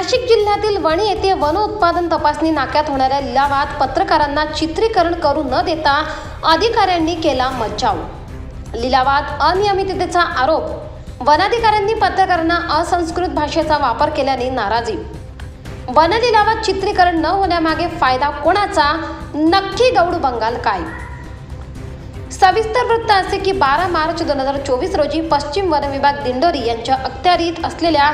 नाशिक जिल्ह्यातील वणी येथे वन उत्पादन तपासणी नाक्यात होणाऱ्या लिलावात पत्रकारांना चित्रीकरण करू न देता अधिकाऱ्यांनी केला मज्जाव. लिलावात अनियमिततेचा आरोप. वनाधिकाऱ्यांनी पत्रकारांना असंस्कृत भाषेचा वापर केल्याने नाराजी. वन लिलावात चित्रीकरण न होण्यामागे फायदा कोणाचा? नक्की गौड बंगाल काय? सविस्तर वृत्त असे की बारा मार्च दोन हजार चोवीस रोजी पश्चिम वन विभाग दिंडोरी यांच्या अखत्यारीत असलेल्या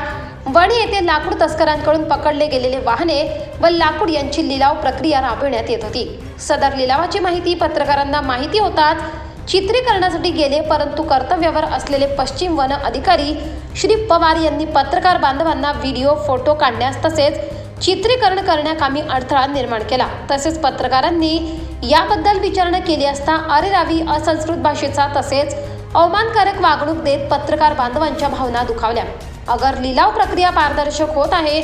वणी येथे लाकूड तस्करांकडून पकडले गेलेले वाहने व लाकूड यांची लिलाव प्रक्रिया राबविण्यात येत होती. सदर लिलावाची माहिती पत्रकारांना माहिती होताच चित्रीकरणासाठी गेले परंतु कर्तव्यावर असलेले पश्चिम वन अधिकारी श्री पवार यांनी पत्रकार बांधवांना व्हिडिओ फोटो काढण्यास तसेच चित्रीकरण करण्याकामी अडथळा निर्माण केला. तसेच पत्रकारांनी याबद्दल विचारणा केली असता अरेरावी असंस्कृत भाषेचा तसेच अवमानकारक वागणूक देत पत्रकार बांधवांच्या भावना दुखावल्या. अगर लिलाव प्रक्रिया पारदर्शक होत आहे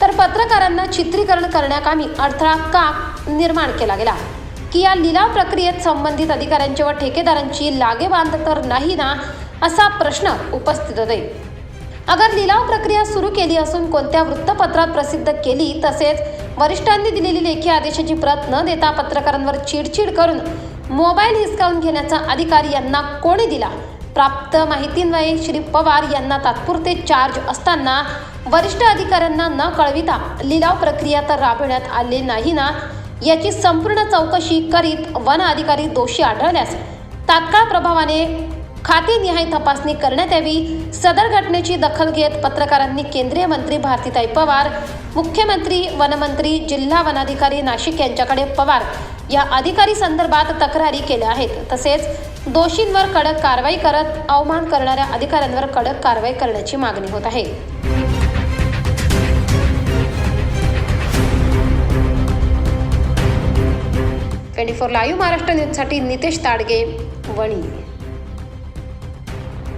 तर पत्रकारांना चित्रीकरण करण्याकामी अडथळा का निर्माण केला गेला? की या लिलाव प्रक्रियेत संबंधित अधिकाऱ्यांची व ठेकेदारांची लागेबांध तर नाही ना असा प्रश्न उपस्थित होते अगर लिलाव प्रक्रिया सुरू केली असून कोणत्या वृत्तपत्रात प्रसिद्ध केली तसेच वरिष्ठांनी दिलेली लेखी आदेशाची प्रत न देता पत्रकारांवर चिडचिड करून मोबाईल हिसकावून घेण्याचा अधिकार यांना कोणी दिला? प्राप्त माहितीन्वये श्री पवार यांना तात्पुरते चार्ज असताना वरिष्ठ अधिकाऱ्यांना न कळविता लिलाव प्रक्रिया तर राबविण्यात आली नाही ना? याची संपूर्ण चौकशी करीत वन अधिकारी दोषी आढळल्यास तात्काळ प्रभावाने खातेनिहाय तपासणी करण्यात यावी. सदर घटनेची दखल घेत पत्रकारांनी केंद्रीय मंत्री भारतीताई पवार मुख्यमंत्री वनमंत्री जिल्हा वनाधिकारी नाशिक यांच्याकडे पवार या अधिकारी संदर्भात तक्रारी केल्या आहेत. तसेच दोषींवर कडक कारवाई करत अवमान करणाऱ्या अधिकाऱ्यांवर कडक कारवाई करण्याची मागणी होत आहे. ट्वेंटी फोर लाईव्ह महाराष्ट्र न्यूजसाठी नितेश ताडगे वणी.